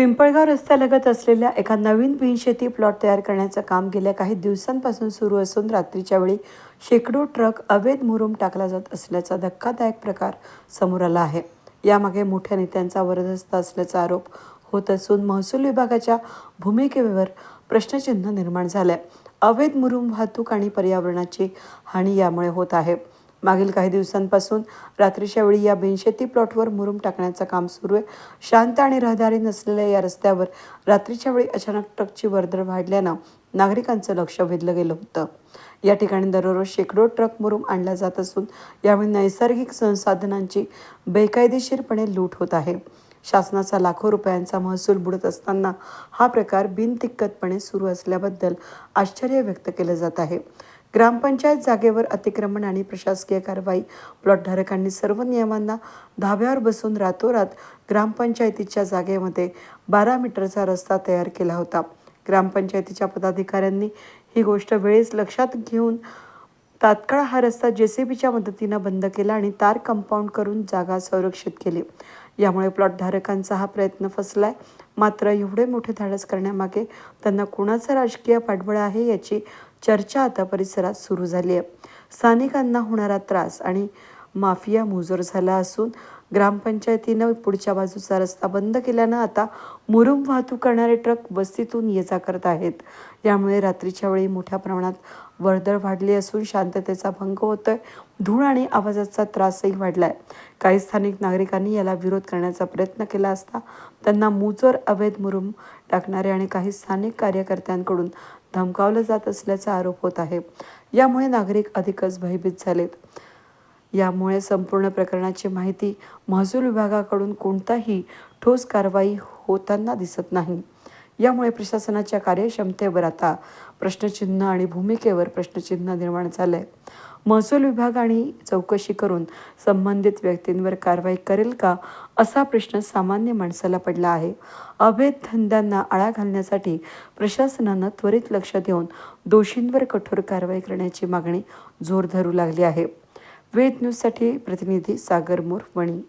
पिंपळगाव रस्त्यालगत असलेल्या एका नवीन बिनशेती प्लॉट तयार करण्याचं काम गेल्या काही दिवसांपासून सुरू असून रात्रीच्या वेळी शेकडो ट्रक अवैध मुरुम टाकला जात असल्याचा धक्कादायक प्रकार समोर आला आहे. यामागे मोठ्या नेत्यांचा वरदहस्त असल्याचा आरोप होत असून महसूल विभागाच्या भूमिकेवर प्रश्नचिन्ह निर्माण झालंय. अवैध मुरुम वाहतूक आणि पर्यावरणाची हानी यामुळे होत आहे. मागील काही दिवसांपासून रात्रीच्या वेळी या बिनशेती प्लॉटवर मुरुम टाकण्याचं काम सुरू आहे. शांत आणि रहदारी नसलेल्या या रस्त्यावर रात्रीच्या वेळी अचानक ट्रकची वर्दळ वाढल्यानं नागरिकांचं लक्ष वेधलं गेलं होतं. या ठिकाणी दररोज शेकडो ट्रक मुरुम आणला जात असून यावेळी नैसर्गिक संसाधनांची बेकायदेशीरपणे लूट होत आहे. शासनाचा लाखो रुपयांचा महसूल बुडत असताना हा प्रकार बिनतिक्कतपणे सुरू असल्याबद्दल आश्चर्य व्यक्त केलं जात आहे. ग्रामपंचायत जागेवर अतिक्रमण आणि प्रशासकीय कारवाई. प्लॉटधारकांनी सर्व नियमांना धाब्यावर बसून रातोरात ग्रामपंचायतीच्या जागेमध्ये बारा मीटरचा रस्ता तयार केला होता. ग्रामपंचायतीच्या पदाधिकाऱ्यांनी ही गोष्ट वेळेस लक्षात घेऊन तात्काळ हा रस्ता जेसीबीच्या मदतीनं बंद केला आणि तार कंपाऊंड करून जागा संरक्षित केली. यामुळे प्लॉटधारकांचा हा प्रयत्न फसलाय. मात्र एवढे मोठे धाडस करण्यामागे त्यांना कोणाचा राजकीय पाठबळ आहे याची चर्चा आता परिसरात सुरू झाली आहे स्थानिकांना होणारा त्रास आणि माफिया मुजोर झाला असून ग्रामपंचायतीनं पुढच्या बाजूचा रस्ता बंद केल्यानं आता मुरुम वाहतूक करणारे ट्रक वस्तीतून ये जा करत आहेत. यामुळे रात्रीच्या वेळी मोठ्या प्रमाणात वर्दळ वाढली असून शांततेचा भंग होतोय. धूळ आणि आवाजाचा त्रासही वाढलाय. काही स्थानिक नागरिकांनी याला विरोध करण्याचा प्रयत्न केला असता त्यांना मुजोर अवैध मुरुम टाकणारे आणि काही स्थानिक कार्यकर्त्यांकडून धमकावलं जात असल्याचा आरोप होत आहे. यामुळे नागरिक अधिकच भयभीत झालेत. यामुळे संपूर्ण प्रकरणाची माहिती महसूल विभागाकडून कोणताही ठोस कारवाई होताना दिसत नाही. यामुळे प्रशासनाच्या कार्यक्षमतेवर आता प्रश्नचिन्ह आणि भूमिकेवर प्रश्नचिन्ह निर्माण झालं आहे महसूल विभाग आणि चौकशी करून संबंधित व्यक्तींवर कारवाई करेल का असा प्रश्न सामान्य माणसाला पडला आहे. अवैध धंद्यांना आळा घालण्यासाठी प्रशासनानं त्वरित लक्ष देऊन दोषींवर कठोर कारवाई करण्याची मागणी जोर धरू लागली आहे. वेद न्यूजसाठी प्रतिनिधी सागर मोरवणी.